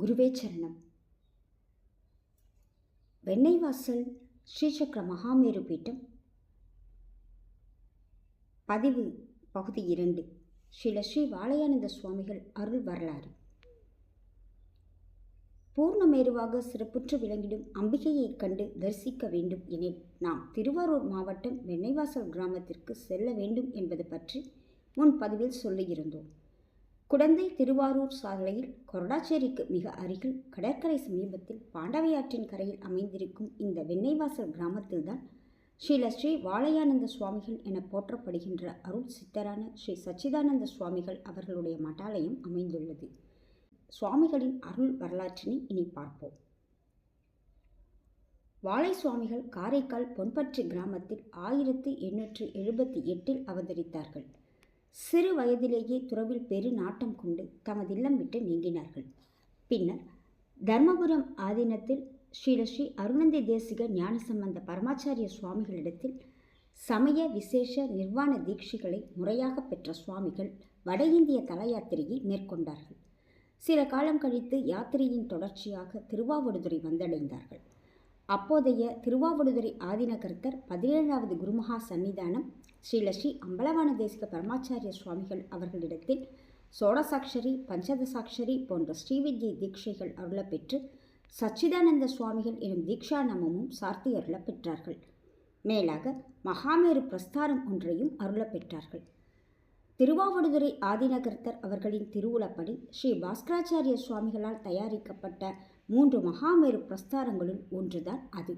குருவே சரணம். வெண்ணெய்வாசல் ஸ்ரீசக்கர மகாமேரு பீட்டம். பதிவு பகுதி இரண்டு. ஸ்ரீல ஸ்ரீ வாழையானந்த சுவாமிகள் அருள் வரலாறு. பூர்ணமேருவாக சிறப்புற்று விளங்கிடும் அம்பிகையைக் கண்டு தரிசிக்க வேண்டும் எனில் நாம் திருவாரூர் மாவட்டம் வெண்ணெய்வாசல் கிராமத்திற்கு செல்ல வேண்டும் என்பது பற்றி முன் பதிவில் சொல்லியிருந்தோம். குடந்தை திருவாரூர் சாலையில் கொரடாச்சேரிக்கு மிக அருகில் கடற்கரை சமீபத்தில் பாண்டவையாற்றின் கரையில் அமைந்திருக்கும் இந்த வெண்ணெய்வாசல் கிராமத்தில்தான் ஸ்ரீல ஸ்ரீ வாழையானந்த சுவாமிகள் என போற்றப்படுகின்ற அருள் சித்தரான ஸ்ரீ சச்சிதானந்த சுவாமிகள் அவர்களுடைய மட்டாலயம் அமைந்துள்ளது. சுவாமிகளின் அருள் வரலாற்றினை இனி பார்ப்போம். வாழை சுவாமிகள் காரைக்கால் பொன்பற்றி கிராமத்தில் ஆயிரத்தி எண்ணூற்று எழுபத்தி எட்டில் அவதரித்தார்கள். சிறு வயதிலேயே துறவில் பெரு நாட்டம் கொண்டு தமது இல்லம் விட்டு நீங்கினார்கள். பின்னர் தர்மபுரம் ஆதீனத்தில் ஸ்ரீலஸ்ரீ அருணந்தி தேசிக ஞானசம்பந்த பரமாச்சாரிய சுவாமிகளிடத்தில் சமய விசேஷ நிர்வாண தீட்சிகளை முறையாக பெற்ற சுவாமிகள் வட இந்திய தல யாத்திரையை மேற்கொண்டார்கள். சில காலம் கழித்து யாத்திரையின் தொடர்ச்சியாக திருவாவடுதுறை வந்தடைந்தார்கள். அப்போதைய திருவாவடுதுறை ஆதீனகர்த்தர் பதினேழாவது குருமகா சன்னிதானம் ஸ்ரீலஸ்ரீ அம்பலவான தேசிக பரமாச்சாரிய சுவாமிகள் அவர்களிடத்தில் சோடசாட்சரி பஞ்சதசாட்சரி போன்ற ஸ்ரீவித்யை தீட்சைகள் அருளப்பெற்று சச்சிதானந்த சுவாமிகள் எனும் தீக்ஷா நாமமும் சார்த்தி அருளப்பெற்றார்கள். மேலாக மகாமேரு பிரஸ்தாரம் ஒன்றையும் அருளப்பெற்றார்கள். திருவாவடுதுறை ஆதிநகர்த்தர் அவர்களின் திருவுளப்படி ஸ்ரீ பாஸ்கராச்சாரிய சுவாமிகளால் தயாரிக்கப்பட்ட மூன்று மகாமேரு பிரஸ்தாரங்களுள் ஒன்றுதான் அது.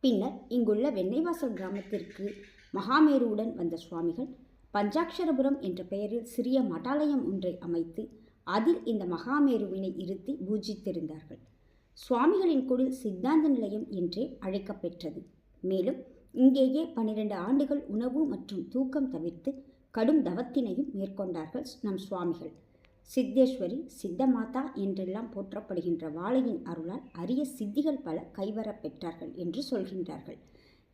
பின்னர் இங்குள்ள வெண்ணெய்வாசல் கிராமத்திற்கு மகாமேருவுடன் வந்த சுவாமிகள் பஞ்சாட்சரபுரம் என்ற பெயரில் சிறிய மடாலயம் ஒன்றை அமைத்து அதில் இந்த மகாமேருவினை இருத்தி பூஜித்திருந்தார்கள். சுவாமிகளின் குடில் சித்தாந்த நிலையம் என்றே அழைக்கப்பெற்றது. மேலும் இங்கேயே பன்னிரண்டு ஆண்டுகள் உணவு மற்றும் தூக்கம் தவிர்த்து கடும் தவத்தினையும் மேற்கொண்டார்கள் நம் சுவாமிகள். சித்தேஸ்வரி சித்தமாதா என்றெல்லாம் போற்றப்படுகின்ற வாழையின் அருளால் அரிய சித்திகள் பல கைவரப் பெற்றார்கள் என்று சொல்கின்றார்கள்.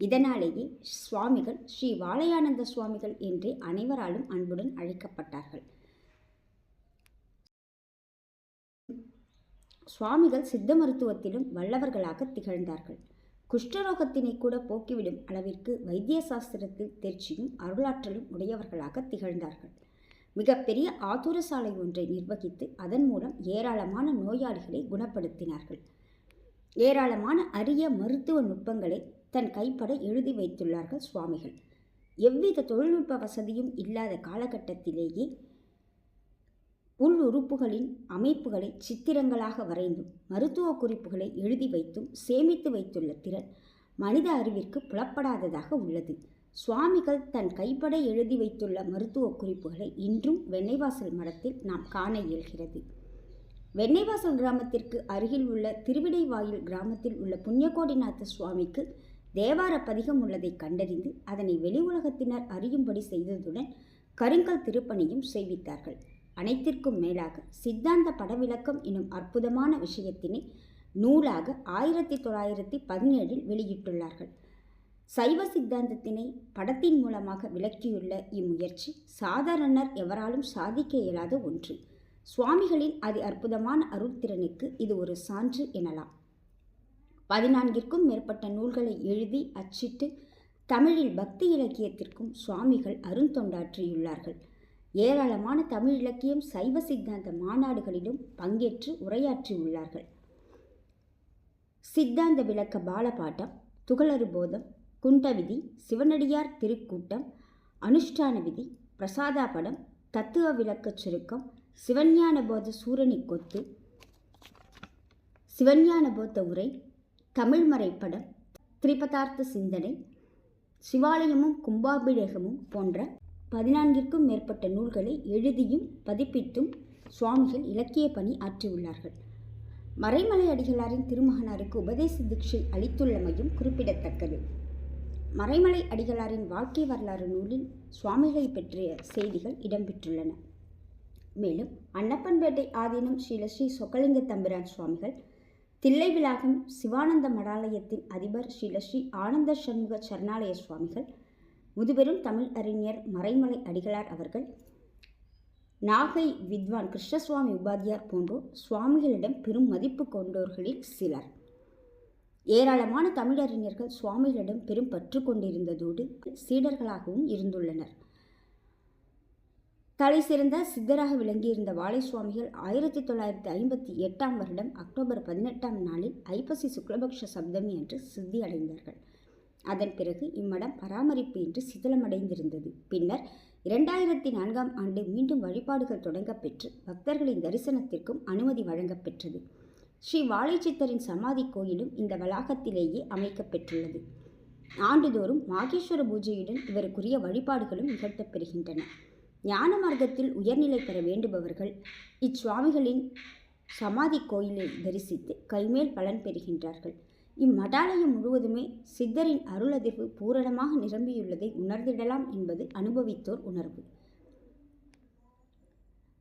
இதனாலேயே சுவாமிகள் ஸ்ரீ வாலயானந்த சுவாமிகள் என்றே அனைவராலும் அன்புடன் அழைக்கப்பட்டார்கள். சுவாமிகள் சித்த மருத்துவத்திலும் வல்லவர்களாக திகழ்ந்தார்கள். குஷ்டரோகத்தினை கூட போக்கிவிடும் அளவிற்கு வைத்திய சாஸ்திரத்தில் தேர்ச்சியும் அருளாற்றலும் உடையவர்களாக திகழ்ந்தார்கள். மிகப்பெரிய ஆதுர சாலை ஒன்றை நிர்வகித்து அதன் மூலம் ஏராளமான நோயாளிகளை குணப்படுத்தினார்கள். ஏராளமான அரிய மருத்துவ நுட்பங்களை தன் கைப்பட எழுதி வைத்துள்ளார்கள் சுவாமிகள். எவ்வித தொழில்நுட்ப வசதியும் இல்லாத காலகட்டத்திலேயே உள் உறுப்புகளின் அமைப்புகளை சித்திரங்களாக வரைந்தும் மருத்துவ குறிப்புகளை எழுதி வைத்தும் சேமித்து வைத்துள்ள திறன் மனித அறிவிற்கு புலப்படாததாக உள்ளது. சுவாமிகள் தன் கைப்பட எழுதி வைத்துள்ள மருத்துவ குறிப்புகளை இன்றும் வெண்ணைவாசல் மடத்தில் நாம் காண இயல்கிறது. வெண்ணெய்வாசல் கிராமத்திற்கு அருகில் உள்ள திருவிடைவாயில் கிராமத்தில் உள்ள புண்ணியகோடிநாத சுவாமிக்கு தேவார பதிகம் உள்ளதை கண்டறிந்து அதனை வெளி உலகத்தினர் அறியும்படி செய்ததுடன் கருங்கல் திருப்பணியும் செய்வித்தார்கள். அனைத்திற்கும் மேலாக சித்தாந்த படவிளக்கம் எனும் அற்புதமான விஷயத்தினை நூலாக ஆயிரத்தி தொள்ளாயிரத்தி பதினேழில் வெளியிட்டுள்ளார்கள். சைவ சித்தாந்தத்தினை படத்தின் மூலமாக விளக்கியுள்ள இம்முயற்சி சாதாரணர் எவராலும் சாதிக்க இயலாத ஒன்று. சுவாமிகளின் அதி அற்புதமான அருள்திறனுக்கு இது ஒரு சான்று எனலாம். பதினான்கிற்கும் மேற்பட்ட நூல்களை எழுதி அச்சிட்டு தமிழில் பக்தி இலக்கியத்திற்கும் சுவாமிகள் அருந்தொண்டாற்றியுள்ளார்கள் ஏராளமான தமிழ் இலக்கியம் சைவ சித்தாந்த மாநாடுகளிலும் பங்கேற்று உரையாற்றியுள்ளார்கள். சித்தாந்த விளக்க பாலபாட்டம் துகளறு போதம் குண்டவிதி சிவனடியார் திருக்கூட்டம் அனுஷ்டான விதி பிரசாதா படம் தத்துவ விளக்கச் சுருக்கம் சிவஞான போத சூரனி கொத்து சிவஞான போத்த உரை தமிழ்மறை படம் திரிபதார்த்த சிந்தனை சிவாலயமும் கும்பாபிஷேகமும் போன்ற பதினான்கிற்கும் மேற்பட்ட நூல்களை எழுதியும் பதிப்பித்தும் சுவாமிகள் இலக்கிய பணி ஆற்றியுள்ளார்கள். மறைமலை அடிகளாரின் திருமகனாருக்கு உபதேச தீட்சை அளித்துள்ளமையும் குறிப்பிடத்தக்கது. மறைமலை அடிகளாரின் வாழ்க்கை வரலாறு நூலில் சுவாமிகளை பற்றிய செய்திகள் இடம்பெற்றுள்ளன. மேலும் அன்னப்பன்பேட்டை ஆதீனம் ஸ்ரீலஸ்ரீ சொக்கலிங்க தம்பிரான் சுவாமிகள் தில்லை விலாகம் சிவானந்த மடாலயத்தின் அதிபர் ஸ்ரீலஸ்ரீ ஆனந்த சண்முக சரணாலய சுவாமிகள் முதுபெரும் தமிழ் அறிஞர் மறைமலை அடிகளார் அவர்கள் நாகை வித்வான் கிருஷ்ணசுவாமி உபாத்தியார் போன்றோர் சுவாமிகளிடம் பெரும் மதிப்பு கொண்டோர்களில் சிலர். ஏராளமான தமிழறிஞர்கள் சுவாமிகளிடம் பெரும் பற்று கொண்டிருந்ததோடு சீடர்களாகவும் இருந்துள்ளனர். தலை சிறந்த சித்தராக விளங்கியிருந்த வாழை சுவாமிகள் ஆயிரத்தி தொள்ளாயிரத்தி ஐம்பத்தி எட்டாம் வருடம் அக்டோபர் பதினெட்டாம் நாளில் ஐப்பசி சுக்லபக்ஷ சப்தமி அன்று சித்தி அடைந்தார்கள். அதன் பிறகு இம்மடம் பராமரிப்பு என்று சிதிலமடைந்திருந்தது. பின்னர் இரண்டாயிரத்தி நான்காம் ஆண்டு மீண்டும் வழிபாடுகள் தொடங்கப்பெற்று பக்தர்களின் தரிசனத்திற்கும் அனுமதி வழங்கப்பெற்றது ஸ்ரீ வாழைச்சித்தரின் சமாதி கோயிலும் இந்த வளாகத்திலேயே அமைக்கப்பெற்றுள்ளது ஆண்டுதோறும் மாகேஸ்வர பூஜையுடன் இவருக்குரிய வழிபாடுகளும் நிகழ்த்தப்பெறுகின்றன ஞான மார்க்கத்தில் உயர்நிலை பெற வேண்டுபவர்கள் இச்சுவாமிகளின் சமாதி கோயிலை தரிசித்து கைமேல் பலன் பெறுகின்றார்கள். இம்மடாலயம் முழுவதுமே சித்தரின் அருளதிர்வு பூரணமாக நிரம்பியுள்ளதை உணர்ந்திடலாம் என்பது அனுபவித்தோர் உணர்வு.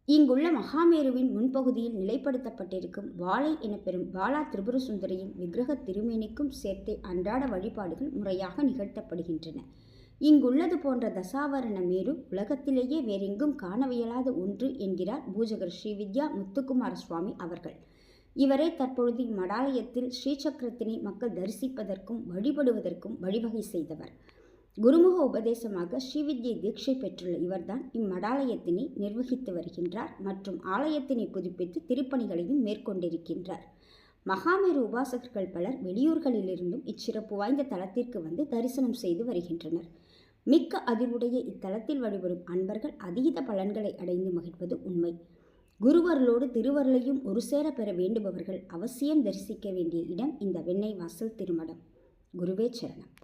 இங்குள்ள மகாமேருவின் முன்பகுதியில் நிலைப்படுத்தப்பட்டிருக்கும் வாழை எனப்பெறும் பாலா திரிபுர சுந்தரியின் விக்கிரக திருமேனிக்கும் சேர்த்தே அன்றாட வழிபாடுகள் முறையாக நிகழ்த்தப்படுகின்றன. இங்குள்ளது போன்ற தசாவரண மேரு உலகத்திலேயே வேறெங்கும் காணவியலாத ஒன்று என்கிறார் பூஜகர் ஸ்ரீ வித்யா முத்துக்குமார சுவாமி அவர்கள். இவரே தற்பொழுது இம்மடாலயத்தில் ஸ்ரீசக்கரத்தினை மக்கள் தரிசிப்பதற்கும் வழிபடுவதற்கும் வழிவகை செய்தவர். குருமுக உபதேசமாக ஸ்ரீவித்யை தீட்சை பெற்றுள்ள இவர்தான் இம்மடாலயத்தினை நிர்வகித்து வருகின்றார் மற்றும் ஆலயத்தினை புதுப்பித்து திருப்பணிகளையும் மேற்கொண்டிருக்கின்றார். மகாமேரு உபாசகர்கள் பலர் வெளியூர்களிலிருந்தும் இச்சிறப்பு வாய்ந்த தலத்திற்கு வந்து தரிசனம் செய்து வருகின்றனர். மிக்க அதிர்வுடைய இத்தலத்தில் வழிபடும் அன்பர்கள் அதீத பலன்களை அடைந்து மகிழ்வது உண்மை. குருவர்களோடு திருவருளையும் ஒரு சேர பெற வேண்டுபவர்கள் அவசியம் தரிசிக்க வேண்டிய இடம் இந்த வெண்ணெய் வாசல் திருமடம். குருவே சரணம்.